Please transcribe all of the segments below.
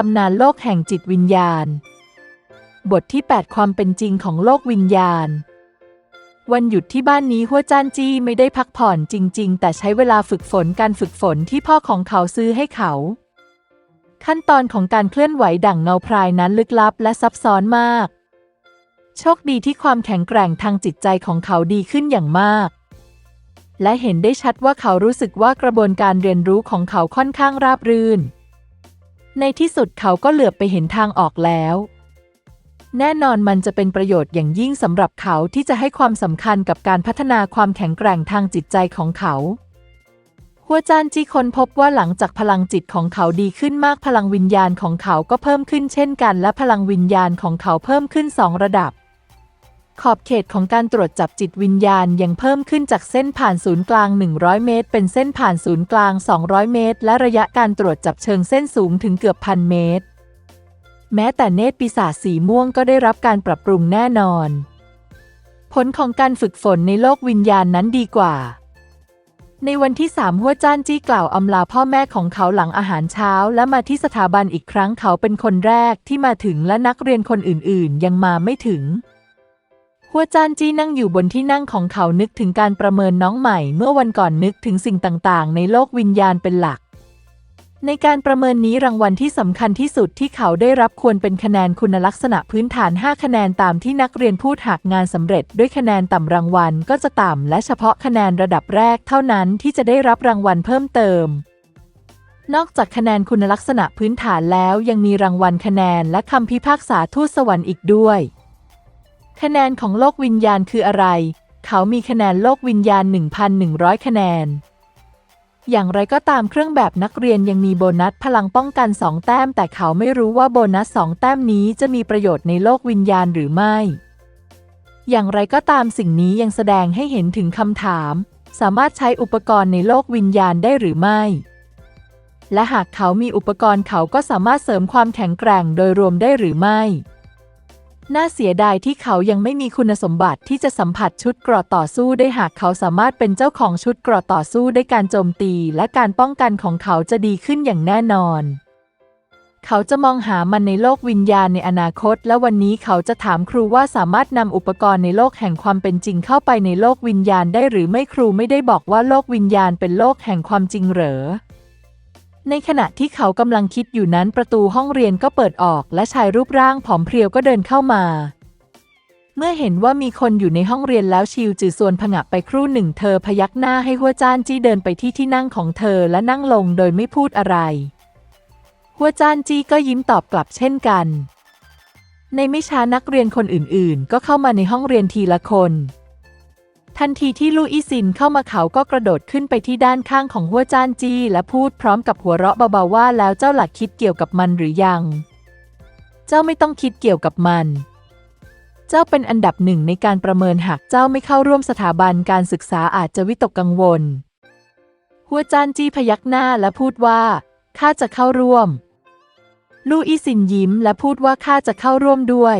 ตำนานโลกแห่งจิตวิญญาณ บทที่ 8 ความเป็นจริงของโลกวิญญาณ วันหยุดที่บ้านนี้หัวจ้านจี้ไม่ได้พักผ่อนจริง ๆ แต่ใช้เวลาฝึกฝนการฝึกฝนที่พ่อของเขาซื้อให้เขา ขั้นตอนของการเคลื่อนไหวดั่งเงาพรายนั้นลึกลับและซับซ้อนมาก โชคดีที่ความแข็งแกร่งทางจิตใจของเขาดีขึ้นอย่างมากและเห็นได้ชัดว่าเขารู้สึกว่ากระบวนการเรียนรู้ของเขาค่อนข้างราบรื่น ในที่สุดเขาก็เหลือบไปเห็นทางออกแล้ว แน่นอนมันจะเป็นประโยชน์อย่างยิ่งสำหรับเขาที่จะให้ความสำคัญกับการพัฒนาความแข็งแกร่งทางจิตใจของเขาหัวจานจีค้นพบว่าหลังจากพลังจิตของเขาดีขึ้นมากพลังวิญญาณของเขาก็เพิ่มขึ้นเช่นกัน และพลังวิญญาณของเขาเพิ่มขึ้นสองระดับ ขอบเขตของการตรวจจับจิตวิญญาณยังเพิ่มขึ้นจากเส้นผ่านศูนย์กลาง 100 เมตร เป็นเส้นผ่านศูนย์กลาง 200 เมตร และระยะการตรวจจับเชิงเส้นสูงถึงเกือบพันเมตร แม้แต่เนตรปีศาจสีม่วงก็ได้รับการปรับปรุงแน่นอน ผลของการฝึกฝนในโลกวิญญาณนั้นดีกว่า ในวันที่สามหัวจ้านจี้กล่าวอำลาพ่อแม่ของเขาหลังอาหารเช้า และมาที่สถาบันอีกครั้งเขาเป็นคนแรกที่มาถึงและนักเรียนคนอื่นๆ ยังมาไม่ถึง หัวจานจี้นั่งอยู่บนที่นั่งของเขานึกถึงการประเมินน้องใหม่ เมื่อวันก่อนนึกถึงสิ่งต่างๆ ในโลกวิญญาณเป็นหลัก ในการประเมินนี้รางวัลที่สำคัญที่สุดที่เขาได้รับควรเป็นคะแนนคุณลักษณะพื้นฐาน 5 คะแนนตามที่นักเรียนพูดหากงานสำเร็จ ด้วยคะแนนต่ำรางวัลก็จะต่ำและเฉพาะคะแนนระดับแรกเท่านั้นที่จะได้รับรางวัลเพิ่มเติมนอกจากคะแนนคุณลักษณะพื้นฐานแล้วยังมีรางวัลคะแนนและคำพิพากษาทูตสวรรค์อีกด้วย คะแนนของโลกวิญญาณคืออะไร เขามีคะแนนโลกวิญญาณ 1,100 คะแนน อย่างไรก็ตามเครื่องแบบนักเรียนยังมีโบนัสพลังป้องกัน 2 แต้ม แต่เขาไม่รู้ว่าโบนัส 2 แต้มนี้จะมีประโยชน์ในโลกวิญญาณหรือไม่ อย่างไรก็ตามสิ่งนี้ยังแสดงให้เห็นถึงคำถาม สามารถใช้อุปกรณ์ในโลกวิญญาณได้หรือไม่และหากเขามีอุปกรณ์เขาก็สามารถเสริมความแข็งแกร่งโดยรวมได้หรือไม่ น่าเสียดายที่เขายังไม่มีคุณสมบัติที่จะสัมผัสชุดเกราะต่อสู้ได้หากเขาสามารถเป็นเจ้าของชุดเกราะต่อสู้ได้การโจมตีและการป้องกันของเขาจะดีขึ้นอย่างแน่นอน เขาจะมองหามันในโลกวิญญาณในอนาคต และวันนี้เขาจะถามครูว่าสามารถนำอุปกรณ์ในโลกแห่งความเป็นจริงเข้าไปในโลกวิญญาณได้หรือไม่ครูไม่ได้บอกว่าโลกวิญญาณเป็นโลกแห่งความจริงเหรอ ในขณะที่เขากำลังคิดอยู่นั้นประตูห้องเรียนก็เปิดออกและชายรูปร่างผอมเพรียวก็เดินเข้ามา เมื่อเห็นว่ามีคนอยู่ในห้องเรียนแล้วชิวจือส่วนผงะไปครู่หนึ่งเธอพยักหน้าให้หัวจ้านจี้เดินไปที่ที่นั่งของเธอและนั่งลงโดยไม่พูดอะไร หัวจ้านจี้ก็ยิ้มตอบกลับเช่นกัน ในไม่ช้านักเรียนคนอื่นๆ ก็เข้ามาในห้องเรียนทีละคน ทันทีที่ลู่อี้ซินเข้ามาเขาก็กระโดดขึ้นไปที่ด้านข้างของหัวจานจี้และพูดพร้อมกับหัวเราะเบาๆว่าแล้วเจ้าหลักคิดเกี่ยวกับมันหรือยัง เจ้าไม่ต้องคิดเกี่ยวกับมัน เจ้าเป็นอันดับหนึ่งในการประเมินหากเจ้าไม่เข้าร่วมสถาบันการศึกษาอาจจะวิตกกังวล หัวจานจี้พยักหน้าและพูดว่าข้าจะเข้าร่วม ลู่อี้ซินยิ้มและพูดว่าข้าจะเข้าร่วมด้วย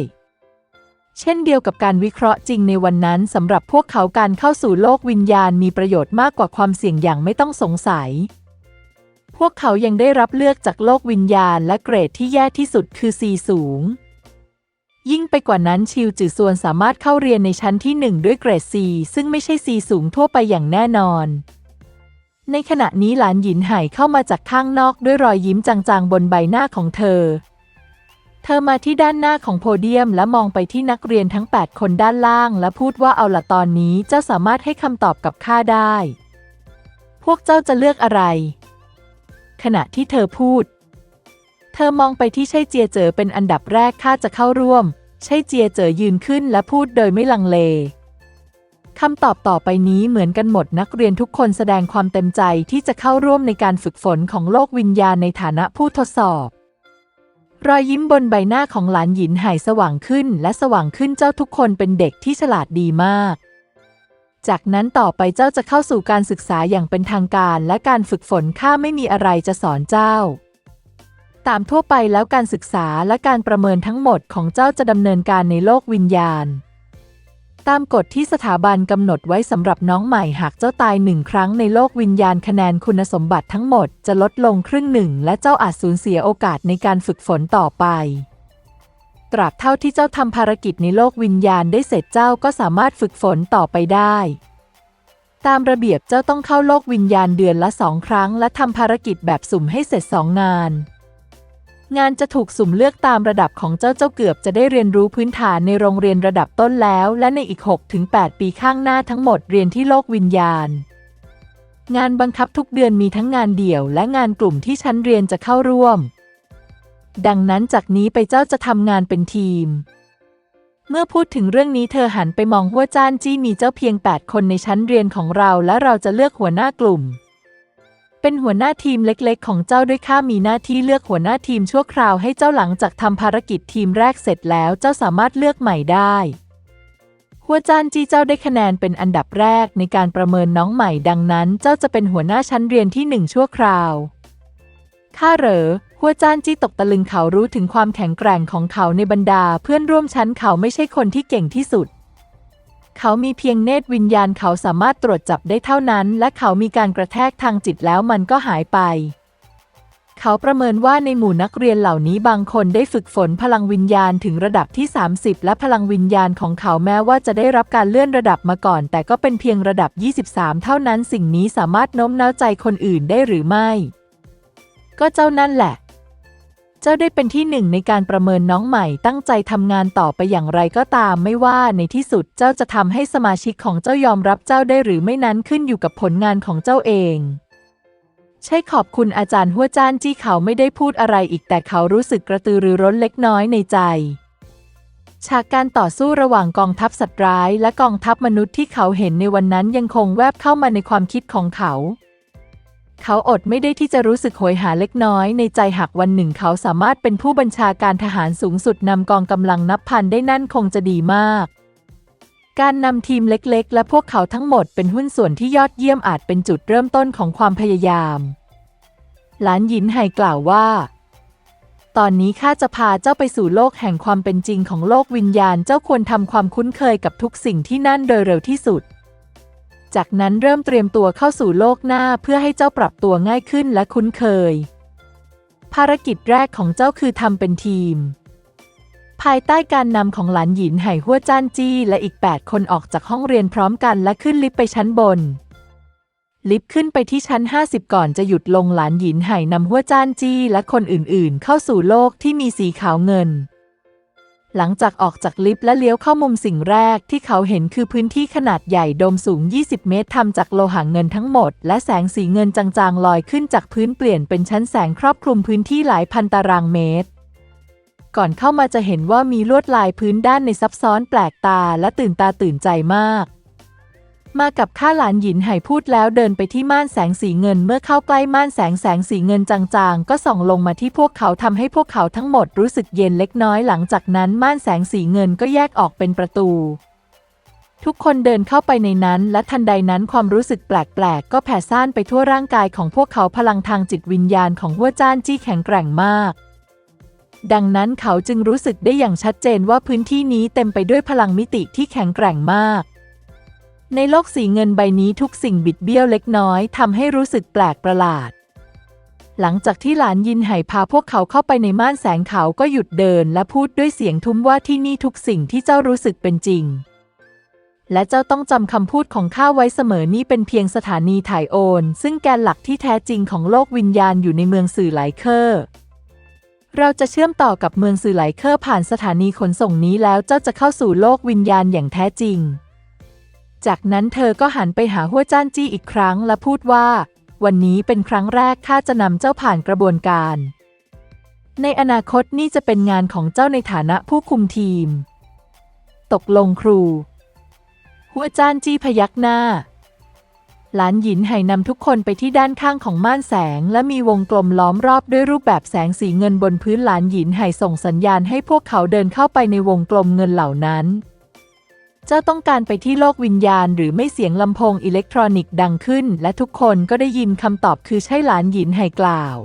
เช่นเดียวกับการวิเคราะห์จริงในวันนั้นสำหรับพวกเขาการเข้าสู่โลกวิญญาณมีประโยชน์มากกว่าความเสี่ยงอย่างไม่ต้องสงสัย พวกเขายังได้รับเลือกจากโลกวิญญาณและเกรดที่แย่ที่สุดคือ C สูง ยิ่งไปกว่านั้นชิวจือซวนสามารถเข้าเรียนในชั้นที่ 1 ด้วยเกรด C ซึ่งไม่ใช่ C สูงทั่วไปอย่างแน่นอน ในขณะนี้หลานหยินไห่เข้ามาจากข้างนอกด้วยรอยยิ้มจางๆบนใบหน้าของเธอ เธอมาที่ด้านหน้าของโพเดียมและมองไปที่นักเรียนทั้ง 8 คนด้านล่าง และพูดว่าเอาละตอนนี้เจ้าสามารถให้คำตอบกับข้าได้ พวกเจ้าจะเลือกอะไร ขณะที่เธอพูด เธอมองไปที่ใช่เจียเจ๋อเป็นอันดับแรกข้าจะเข้าร่วม ใช่เจียเจ๋อยืนขึ้นและพูดโดยไม่ลังเลคำตอบต่อไปนี้เหมือนกันหมดนักเรียนทุกคนแสดงความเต็มใจที่จะเข้าร่วมในการฝึกฝนของโลกวิญญาณในฐานะผู้ทดสอบ รอยยิ้มบนใบหน้าของหลานหยินหายสว่างขึ้นและสว่างขึ้นเจ้าทุกคนเป็นเด็กที่ฉลาดดีมาก จากนั้นต่อไปเจ้าจะเข้าสู่การศึกษาอย่างเป็นทางการและการฝึกฝนข้าไม่มีอะไรจะสอนเจ้า ตามทั่วไปแล้วการศึกษาและการประเมินทั้งหมดของเจ้าจะดำเนินการในโลกวิญญาณ ตามกฎที่สถาบันกำหนดไว้สำหรับน้องใหม่หากเจ้าตายหนึ่งครั้งในโลกวิญญาณคะแนนคุณสมบัติทั้งหมดจะลดลงครึ่งหนึ่ง และเจ้าอาจสูญเสียโอกาสในการฝึกฝนต่อไป ตราบเท่าที่เจ้าทำภารกิจในโลกวิญญาณได้เสร็จเจ้าก็สามารถฝึกฝนต่อไปได้ ตามระเบียบเจ้าต้องเข้าโลกวิญญาณเดือนละสองครั้ง และทำภารกิจแบบสุ่มให้เสร็จสองงาน งานจะถูกสุ่มเลือกตามระดับของเจ้าเจ้าเกือบจะได้เรียนรู้พื้นฐานในโรงเรียนระดับต้นแล้ว และในอีก 6-8 ปีข้างหน้าทั้งหมดเรียนที่โลกวิญญาณ งานบังคับทุกเดือนมีทั้งงานเดี่ยว และงานกลุ่มที่ชั้นเรียนจะเข้าร่วม ดังนั้นจากนี้ไปเจ้าจะทำงานเป็นทีม เมื่อพูดถึงเรื่องนี้เธอหันไปมองหัวจ้านจี้มีเจ้าเพียง 8 คนในชั้นเรียนของเรา และเราจะเลือกหัวหน้ากลุ่ม เป็นหัวหน้าทีมเล็กๆ ของเจ้าด้วยข้ามีหน้าที่เลือกหัวหน้าทีมชั่วคราวให้เจ้าหลังจากทำภารกิจทีมแรกเสร็จแล้วเจ้าสามารถเลือกใหม่ได้ หัวจานจีเจ้าได้คะแนนเป็นอันดับแรกในการประเมินน้องใหม่ดังนั้น เจ้าจะเป็นหัวหน้าชั้นเรียนที่หนึ่งชั่วคราว ข้าเหรอ หัวจานจีตกตะลึงเขารู้ถึงความแข็งแกร่งของเขาในบรรดา เพื่อนร่วมชั้นเขาไม่ใช่คนที่เก่งที่สุด เขามีเพียงเนตรวิญญาณเขาสามารถตรวจจับได้เท่านั้น และเขามีการกระแทกทางจิตแล้วมันก็หายไป เขาประเมินว่าในหมู่นักเรียนเหล่านี้บางคนได้ฝึกฝนพลังวิญญาณถึงระดับที่ 30 และพลังวิญญาณของเขาแม้ว่าจะได้รับการเลื่อนระดับมาก่อน แต่ก็เป็นเพียงระดับ 23 เท่านั้นสิ่งนี้สามารถโน้มน้าวใจคนอื่นได้หรือไม่ ก็เจ้านั่นแหละ จ้าได้เป็นที่หนึ่งในการประเมินน้องใหม่ตั้งใจทำงานต่อไปอย่างไรก็ตาม ไม่ว่าในที่สุดเจ้าจะทำให้สมาชิกของเจ้ายอมรับเจ้าได้หรือไม่นั้นขึ้นอยู่กับผลงานของเจ้าเอง ใช่ขอบคุณอาจารย์หัวจ้านจี้เขาไม่ได้พูดอะไรอีกแต่เขารู้สึกกระตือรือร้นเล็กน้อยในใจ ฉากการต่อสู้ระหว่างกองทัพสัตว์ร้าย และกองทัพมนุษย์ที่เขาเห็นในวันนั้นยังคงแวบเข้ามาในความคิดของเขา เขาอดไม่ได้ที่จะรู้สึกโหยหาเล็กน้อยในใจหากวันหนึ่งเขาสามารถเป็นผู้บัญชาการทหารสูงสุดนำกองกำลังนับพันได้นั่นคงจะดีมาก การนำทีมเล็กๆ และพวกเขาทั้งหมดเป็นหุ้นส่วนที่ยอดเยี่ยมอาจเป็นจุดเริ่มต้นของความพยายาม หลานหยินไห่กล่าวว่า ตอนนี้ข้าจะพาเจ้าไปสู่โลกแห่งความเป็นจริงของโลกวิญญาณ เจ้าควรทำความคุ้นเคยกับทุกสิ่งที่นั่นโดยเร็วที่สุด จากนั้นเริ่มเตรียมตัวเข้าสู่โลกหน้าเพื่อให้เจ้าปรับตัวง่ายขึ้นและคุ้นเคย ภารกิจแรกของเจ้าคือทำเป็นทีม ภายใต้การนำของหลานหยินไห่หัวจ้านจี้และอีก 8 คนออกจากห้องเรียนพร้อมกันและขึ้นลิฟต์ไปชั้นบน ลิฟต์ขึ้นไปที่ชั้น 50 ก่อนจะหยุดลงหลานหยินไห่นำหัวจ้านจี้และคนอื่นๆ เข้าสู่โลกที่มีสีขาวเงิน หลังจากออกจากลิฟต์และเลี้ยวเข้ามุมสิ่งแรกที่เขาเห็นคือพื้นที่ขนาดใหญ่โดมสูง 20 เมตรทำจากโลหะเงินทั้งหมด และแสงสีเงินจางๆ ลอยขึ้นจากพื้นเปลี่ยนเป็นชั้นแสงครอบคลุมพื้นที่หลายพันตารางเมตร ก่อนเข้ามาจะเห็นว่ามีลวดลายพื้นด้านในซับซ้อนแปลกตาและตื่นตาตื่นใจมาก มากับข้าหลานหยินไห่พูดแล้วเดินไปที่ม่านแสงสีเงิน เมื่อเข้าใกล้ม่านแสงแสงสีเงินจางๆ ก็ส่องลงมาที่พวกเขาทำให้พวกเขาทั้งหมดรู้สึกเย็นเล็กน้อยหลังจากนั้นม่านแสงสีเงินก็แยกออกเป็นประตู ทุกคนเดินเข้าไปในนั้น และทันใดนั้นความรู้สึกแปลกๆ ก็แผ่ซ่านไปทั่วร่างกายของพวกเขาพลังทางจิตวิญญาณของหัวจ้านจี้แข็งแกร่งมากดังนั้นเขาจึงรู้สึกได้อย่างชัดเจนว่าพื้นที่นี้เต็มไปด้วยพลังมิติที่แข็งแกร่งมาก ในโลกสีเงินใบนี้ทุกสิ่งบิดเบี้ยวเล็กน้อยทำให้รู้สึกแปลกประหลาด หลังจากที่หลานยินไห่พาพวกเขาเข้าไปในม่านแสงเขาก็หยุดเดินและพูดด้วยเสียงทุ้มว่าที่นี่ทุกสิ่งที่เจ้ารู้สึกเป็นจริง และเจ้าต้องจำคำพูดของข้าไว้เสมอนี่เป็นเพียงสถานีถ่ายโอน ซึ่งแกนหลักที่แท้จริงของโลกวิญญาณอยู่ในเมืองสื่อหลายเคอร์เราจะเชื่อมต่อกับเมืองสื่อหลายเคอร์ผ่านสถานีขนส่งนี้แล้วเจ้าจะเข้าสู่โลกวิญญาณอย่างแท้จริง จากนั้นเธอก็หันไปหาหัวจ้านจี้อีกครั้งและพูดว่า วันนี้เป็นครั้งแรกข้าจะนำเจ้าผ่านกระบวนการ ในอนาคตนี่จะเป็นงานของเจ้าในฐานะผู้คุมทีม ตกลงครู หัวจ้านจี้พยักหน้า หลานหยินไห่นำทุกคนไปที่ด้านข้างของม่านแสง และมีวงกลมล้อมรอบด้วยรูปแบบแสงสีเงินบนพื้นหลานหยินไห่ส่งสัญญาณให้พวกเขาเดินเข้าไปในวงกลมเงินเหล่านั้น เจ้าต้องการไปที่โลกวิญญาณ หรือไม่เสียงลำโพงอิเล็กทรอนิกส์ดังขึ้น และทุกคนก็ได้ยินคำตอบคือใช่หลานหยินไห่กล่าว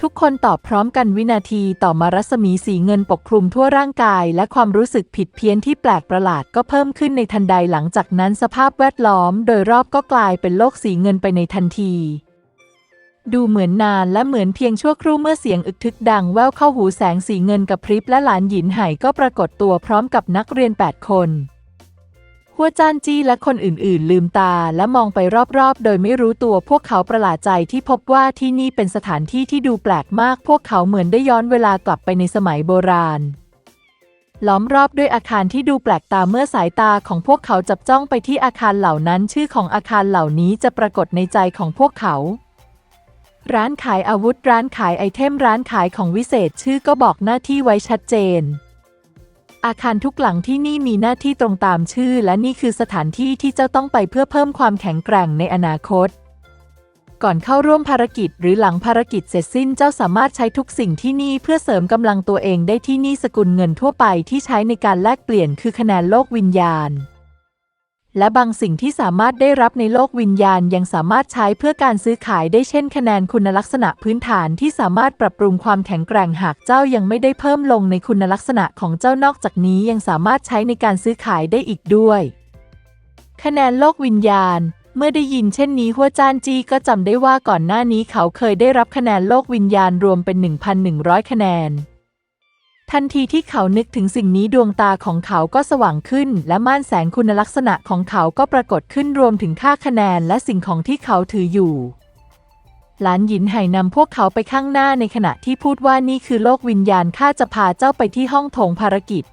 ทุกคนตอบพร้อมกันวินาทีต่อมารัศมีสีเงินปกคลุมทั่วร่างกาย และความรู้สึกผิดเพี้ยนที่แปลกประหลาดก็เพิ่มขึ้นในทันใดหลังจากนั้นสภาพแวดล้อม โดยรอบก็กลายเป็นโลกสีเงินไปในทันที ดูเหมือนนานและเหมือนเพียงชั่วครู่เมื่อเสียงอึกทึกดังแว่วเข้าหูแสงสีเงินกับพริบและหลานหยินไห่ก็ปรากฏตัวพร้อมกับนักเรียน 8 คน หัวจานจี้และคนอื่นๆ ลืมตาและมองไปรอบๆ โดยไม่รู้ตัวพวกเขาประหลาดใจที่พบว่าที่นี่เป็นสถานที่ที่ดูแปลกมาก พวกเขาเหมือนได้ย้อนเวลากลับไปในสมัยโบราณล้อมรอบด้วยอาคารที่ดูแปลกตาเมื่อสายตาของพวกเขาจับจ้องไปที่อาคารเหล่านั้น ชื่อของอาคารเหล่านี้จะปรากฏในใจของพวกเขา ร้านขายอาวุธร้านขายไอเทมร้านขายของวิเศษชื่อก็บอกหน้าที่ไว้ชัดเจน อาคารทุกหลังที่นี่มีหน้าที่ตรงตามชื่อ และนี่คือสถานที่ที่เจ้าต้องไปเพื่อเพิ่มความแข็งแกร่งในอนาคต ก่อนเข้าร่วมภารกิจหรือหลังภารกิจเสร็จสิ้นเจ้าสามารถใช้ทุกสิ่งที่นี่เพื่อเสริมกำลังตัวเองได้ที่นี่สกุลเงินทั่วไปที่ใช้ในการแลกเปลี่ยนคือคะแนนโลกวิญญาณ และบางสิ่งที่สามารถได้รับในโลกวิญญาณยังสามารถใช้เพื่อการซื้อขายได้เช่น คะแนนคุณลักษณะพื้นฐานที่สามารถปรับปรุงความแข็งแกร่งหากเจ้ายังไม่ได้เพิ่มลงในคุณลักษณะของเจ้านอกจากนี้ยังสามารถใช้ในการซื้อขายได้อีกด้วย คะแนนโลกวิญญาณเมื่อได้ยินเช่นนี้หัวจานจีก็จำได้ว่าก่อนหน้านี้เขาเคยได้รับคะแนนโลกวิญญาณรวมเป็น 1,100 คะแนน ทันทีที่เขานึกถึงสิ่งนี้ดวงตาของเขาก็สว่างขึ้น และม่านแสงคุณลักษณะของเขาก็ปรากฏขึ้นรวมถึงค่าคะแนนและสิ่งของที่เขาถืออยู่ หลานหยินไห่นำพวกเขาไปข้างหน้าในขณะที่พูดว่านี่คือโลกวิญญาณข้าจะพาเจ้าไปที่ห้องโถงภารกิจ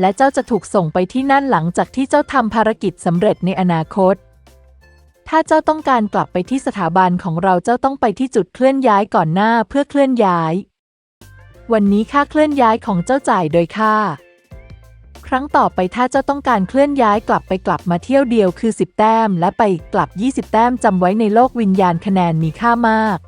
และเจ้าจะถูกส่งไปที่นั่นหลังจากที่เจ้าทำภารกิจสำเร็จในอนาคต ถ้าเจ้าต้องการกลับไปที่สถาบันของเราเจ้าต้องไปที่จุดเคลื่อนย้ายก่อนหน้าเพื่อเคลื่อนย้าย วันนี้ค่าเคลื่อนย้ายของเจ้าจ่ายโดยค่า ครั้งต่อไปถ้าเจ้าต้องการเคลื่อนย้ายกลับไปกลับมาเที่ยวเดียวคือ 10 แต้ม และไปกลับ 20 แต้มจำไว้ในโลกวิญญาณคะแนนมีค่ามาก